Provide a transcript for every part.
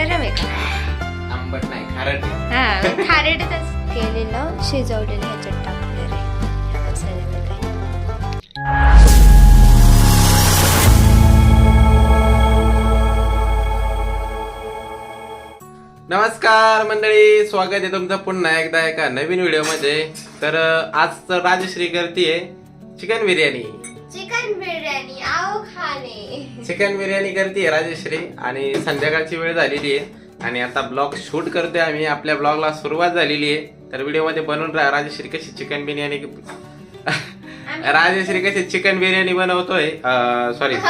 आहे का आंबट नाही खारट. हा खारटच. केलेलं शिजवलेलं ह्याच्यात टाकलेलं आहे या मसाल्यामध्ये नमस्कार मंडळी स्वागत आहे तुमचं पुन्हा एकदा एका नवीन व्हिडिओमध्ये तर आज तर राजश्री करतीये चिकन बिर्याणी. चिकन बिर्याणी आओ खाणे चिकन बिर्याणी करते राजश्री. आणि संध्याकाळची वेळ झालेली आहे. आणि आता ब्लॉग शूट करतोय आम्ही. आपल्या ब्लॉगला सुरुवात झालेली आहे. तर व्हिडिओमध्ये बनवून राहा. राजश्री कशी चिकन बिर्याणी राजश्री कशी चिकन बिर्याणी बनवतोय? सॉरी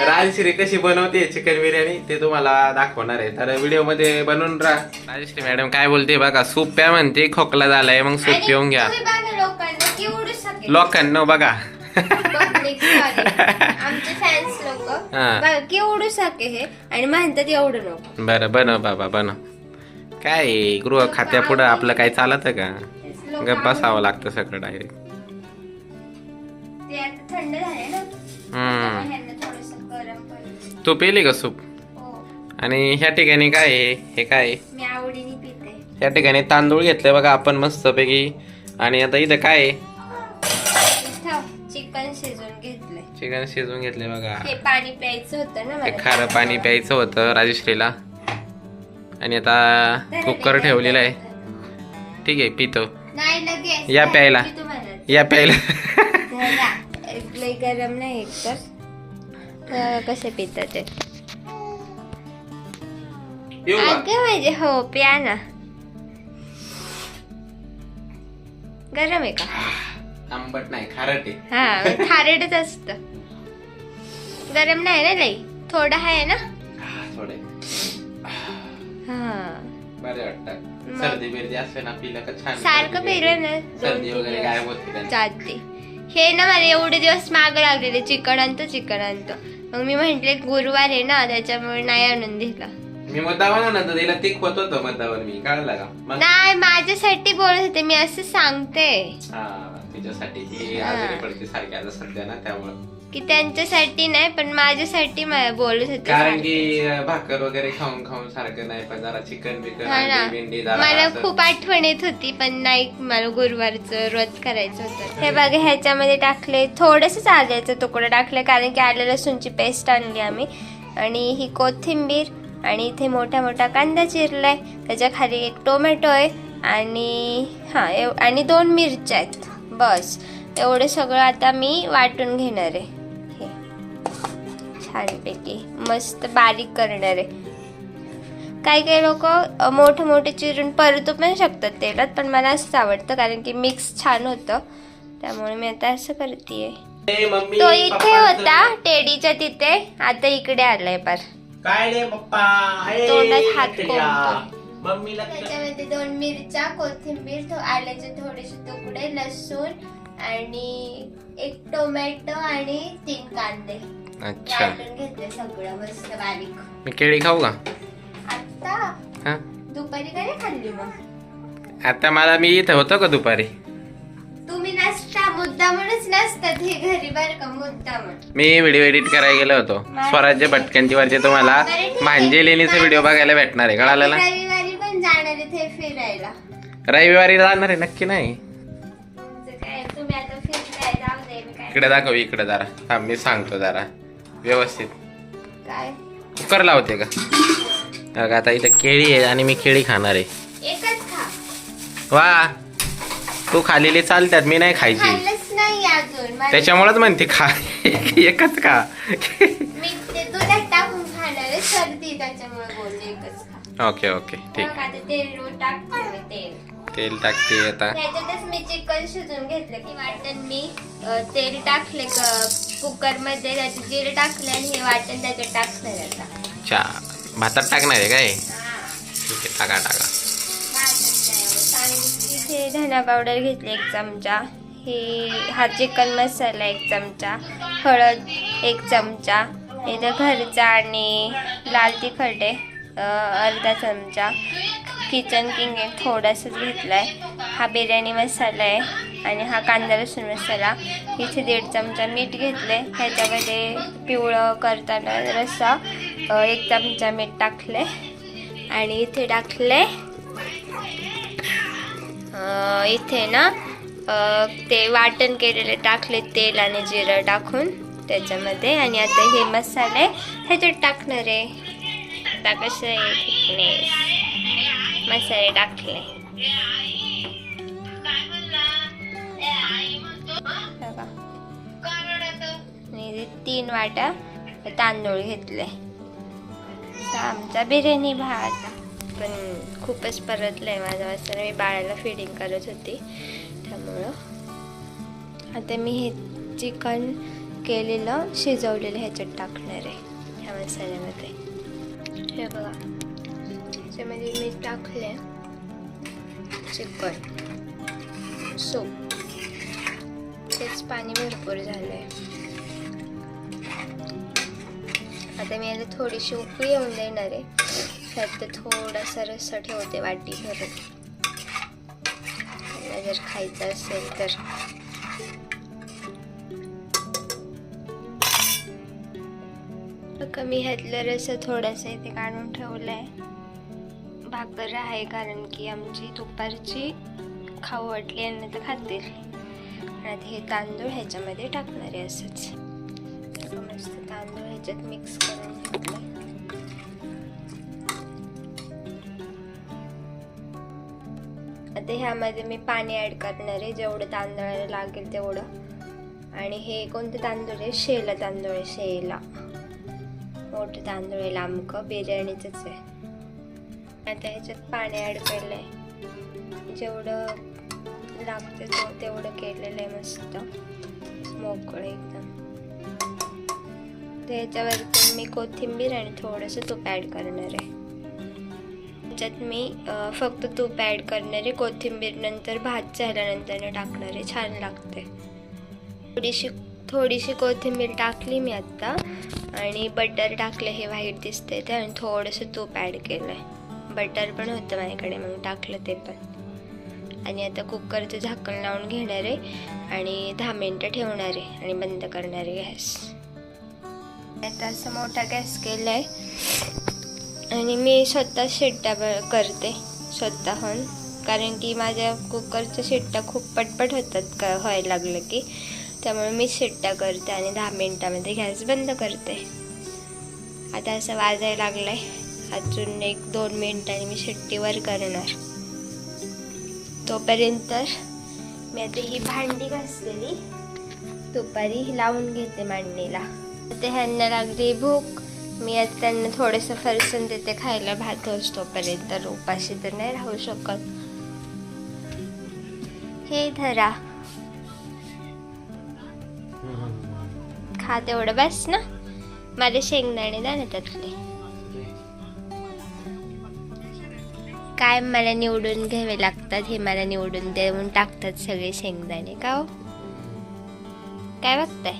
राजश्री कशी बनवते चिकन बिर्याणी ते तुम्हाला दाखवणार आहे. तर व्हिडिओमध्ये बनवून राहा. राजश्री मॅडम काय बोलते बघा. सूप प्या म्हणते. खोकला झालाय. मग सूप पिऊन घ्या. लोकांना बघा. आमचे फॅन्स लोक. हा. केवढं साके हे. आणि म्हणतात एवढं नको. बरं बनव बाबा बनव. काय गृह खात्या पुढं आपलं काय चालत का? लोक गप बसावं लागतं सगळं डायरेक्ट ते थंड झाले ना. पेली का सूप? हो. आणि ह्या ठिकाणी काय आहे? हे काय ह्या ठिकाणी तांदूळ घेतले बघा आपण मस्तपैकी. आणि आता इथं काय आहे? चिकन शिजवून घेतलंय. चिकन शिजवून घेतले बघा. हे पाणी प्यायचं होतं ना ते मला. खारं पाणी प्यायचं होतं राजश्रीला. आणि आता कुकर ठेवलेला आहे. ठीक आहे पितो. नाही लगेच. या प्यायला. मी तुम्हाला या प्यायला. धरा. लय गरम नाही एकतर तर. कसं पितात ते. येऊ का? अगं म्हणजे हो प्या ना. गरम आहे का? आंबट नाही खारट आहे. हा खारटच असत. गरम नाही ना लई? थोडं आहे ना? थोडे हा. बरे वाटतात. सर्दी बिर्दी असते ना पिलं का छान सारखं सर्दी वगैरे होते हे ना मला एवढे दिवस माग लागलेले चिकन आणतो चिकन आणतो. मग मी म्हंटले गुरुवार आहे ना त्याच्यामुळे नाही आणून दिला. मी तिला तिखवत होतो मी. कळलं का? मग? नाही माझ्यासाठी बोलत होते मी असं सांगते. हा. तिच्यासाठी ती हा. आजारी पडते सारखी आता सध्या ना त्यामुळे. की त्यांच्यासाठी नाही पण माझ्यासाठी बोलत होते कारण. की भाकर वगैरे खाऊन खाऊन सारखं नाही पण जरा चिकन बिकन हा ना. अंडी बिंडी जरा मला असं. खूप आठवण येत होती पण नाही मला गुरुवारचं व्रत करायचं होतं. हे बघा ह्याच्यामध्ये टाकले थोडंसंच आल्याचं तुकडं टाकलं कारण की आलं लसूणची पेस्ट आणली आम्ही. आणि ही कोथिंबीर आणि इथे मोठा मोठा कांदा चिरलाय. त्याच्याखाली एक टोमॅटो आहे आणि हां एव आणि दोन मिरच्या आहेत. बस. एवढं सगळं आता मी वाटून घेणार आहे. हे. छानपैकी. मस्त बारीक करणार आहे. काही काही लोक मोठे मोठे चिरून परतू पण शकतात तेलात पण मला असंच आवडतं कारण की मिक्स छान होतं. त्यामुळे मी आता असं करते तो इथे होता टेडीच्या तिथे. आता इकडे आलाय पार. काय रे पप्पा? तोंडात हात. या. मम्मीला त्याच्यामध्ये दोन मिरच्या कोथिंबीर थो- आल्याचे थोडेसे तुकडे लसूण आणि एक टोमॅटो आणि तीन कांदे. अच्छा. वाटून घेतले सगळं मस्त बारीक. मी केळी खाऊ का? आता हा? दुपारी काय खाल्ली मग? आता मला मी इथं होतो का दुपारी? तुम्ही नसता मुद्दामूनच नसतात हे घरी बर का मुद्दामून मी व्हिडिओ एडिट करायला गेलो होतो. स्वराज्य भटक्यांची वरचे तुम्हाला. भांजे लेणीचा व्हिडिओ बघायला भेटणार आहे. कळालं ना? रविवारी पण जाणार आहे ते फिरायला. रविवारी जाणार आहे नक्की नाही. तुमचं काय तुम्ही आता फिरताय जाऊ दे मी काय इकडे दाखव इकडे जरा. थांब मी सांगतो जरा. व्यवस्थित. काय? कुकर लावते का? बघा, आता इथं केळी आहे आणि मी केळी खाणार आहे. एकच खा. वा तू खालेली चालतात मी नाही खायची. खाल्लंच नाही अजून मला- त्याच्यामुळेच म्हणते खा. एकच का मी ते दुधात टाकून खाणार आहे सर्दी त्याच्यामुळे बोलले. खा ओके ओके ठीक. मग आता तेल टाकते मी तेल? तेल टाकते आता. त्याच्यातच मी चिकन शिजून घेतलं की वाटण मी अ, तेल टाकले कुकरमध्ये त्याचे जिरे टाकले आणि हे वाटण त्याच्यात टाकलं अच्छा भातात टाकणार आहे काय. ठीक आहे टाका टाका. इथे धना पावडर घेतली एक चमचा. हे हा चिकन मसाला एक चमचा. हळद एक चमचा. इथं घरचा आणि लाल तिखट आहे. अर्धा चमचा किचन किंग आहे थोडासाच घेतला आहे हा बिर्याणी मसाला आहे आणि हा कांदा लसूण मसाला. इथे दीड चमचा मीठ घेतले ह्याच्यामध्ये पिवळं करताना रस्सा एक चमचा मीठ टाकले आणि इथे टाकले इथे ना ते वाटण केलेले टाकले तेल आणि जिरं टाकून त्याच्यामध्ये. आणि आता हे मसाले ह्याच्यात टाकणार आहे. आता कसं आहे थिकनेस मसाले टाकले. आणि तीन वाट्या तांदूळ घेतले. आमचा बिर्याणी भात. पण खूपच परतलंय माझं. असताना मी बाळाला फिडिंग करत होती. त्यामुळं आता मी हे चिकन केलेलं शिजवलेलं ह्याच्यात टाकणार आहे. ह्या मसाल्यामध्ये. हे बघा. त्याच्यामध्ये मी टाकले. Chicken soup. तेच पाणी भरपूर झालं आहे आता मी याला थोडीशी उकळी येऊन देणार आहे. त्यात थोडासा रस्सा ठेवते वाटी भरून जर खायचं असेल तर. कमी ह्यातलं रस्सा थोडासा इथे काढून ठेवलं आहे भाकर आहे कारण की आमची दुपारची खाऊ वाटली आणि तर खातील. आणि आता हे तांदूळ ह्याच्यामध्ये टाकणार आहे असंच. मस्त तांदूळ ह्याच्यात मिक्स करून घेतलं आता ह्यामध्ये मी पाणी ॲड करणार आहे जेवढं तांदळाला लागेल तेवढं. आणि हे कोणते तांदूळ आहे? शेला तांदूळ आहे शेला. मोठं तांदूळ आहे लांबकं बिर्याणीचंच आहे आता ह्याच्यात पाणी ॲड केलं आहे जेवढं लागते तेवढं केलेलं आहे मस्त. मोकळं एकदम. त्याच्यावरती मी कोथिंबीर आणि थोडंसं तूप ॲड करणार आहे. त्याच्यात मी फक्त तूप ॲड करणार आहे. कोथिंबीर नंतर भात झाल्यानंतर टाकणार आहे. छान लागते थोडीशी थोडीशी कोथिंबीर टाकली मी आत्ता आणि बटर टाकलं हे व्हाईट दिसतंय ते. आणि थोडंसं तूप ॲड केलं आहे बटर पण होतं माझ्याकडे मग टाकलं ते पण. आणि आता कुकरचं झाकण लावून घेणार आहे आणि दहा मिनटं ठेवणार आहे आणि बंद करणार आहे गॅस. आता असं मोठा गॅस केला आहे आणि मी स्वतः शिट्ट्या ब- करते स्वतःहून. कारण की माझ्या कुकरच्या शिट्ट्या खूप पटपट होतात का व्हायला लागलं की. त्यामुळे मी शिट्ट्या करते आणि दहा मिनटामध्ये गॅस बंद करते. आता असं वाजायला लागलं आहे अजून एक दोन मिनटांनी मी शिट्टीवर करणार. तोपर्यंत मी आता ही भांडी घासलेली. दुपारी लावून घेते मांडणीला. आता ह्यांना लागली भूक. मी आता त्यांना थोडंसं फरसन देते खायला. भात होस तोपर्यंत. उपाशी तर नाही राहू शकत. हे धरा. खा तेवढं बस ना. माझे शेंगदाणे द्या ना त्यातले काय मला निवडून घ्यावे लागतात हे मला निवडून देऊन टाकतात सगळे शेंगदाणे का हो? काय बघताय?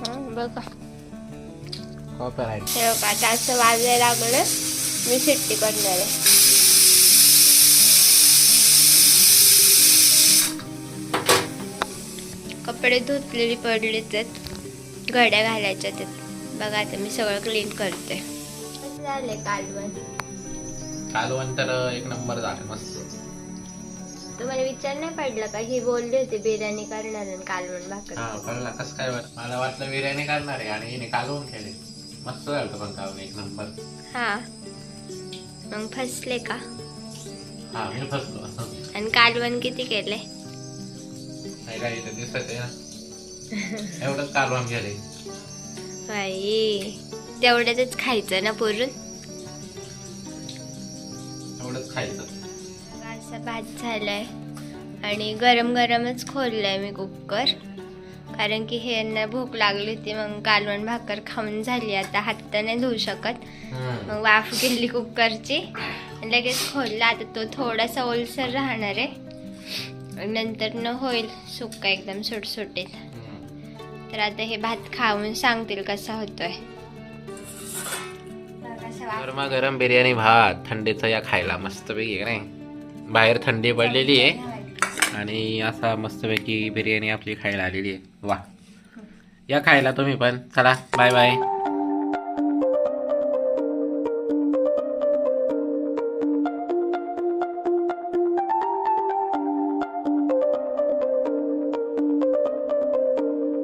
हं, बघा. कॉपीराईट हे असं वाजायला लागलं मी शिट्टी करणार आहे. कपडे धुतलेली पडलीच आहेत घड्या घालायच्या आहेत बघा आता मी सगळं क्लीन करते. झाले कालवण? कालवण तर एक नंबर झालं मस्त. तुम्हाला विचार नाही पडला का? ही बोलली होती बिर्याणी करणार आणि कालवण भाकर. हा कळला कसं काय बरं? मला वाटलं बिर्याणी करणार आहे आणि हिने कालवून केले मस्त झालं पण कालवण एक नंबर. हा. मग फसले का? हा मी फसलो. आणि कालवण किती केले नाही काय इथं दिसत ना एवढंच गेले बाई खायचं ना पुरून एवढंच खायचं. असा भात झालाय आणि गरम गरमच खोललाय मी कुकर. कारण की हे यांना भूक लागली होती मग कालवण भाकर खाऊन झाली. आता हात तर नाही धुवू शकत. मग वाफ गेली कुकरची. लगेच खोलला. आता तो थोडासा ओलसर राहणार आहे. नंतर न होईल सुक्का एकदम सुटसुटीत. तर आता हे भात खाऊन सांगतील कसा होतोय. गरमा गरम बिर्याणी भात थंडीचा या खायला मस्तपैकी नाही? बाहेर थंडी पडलेली आहे. आणि असा मस्तपैकी बिर्याणी आपली खायला आलेली आहे. वा. या खायला तुम्ही पण. चला बाय बाय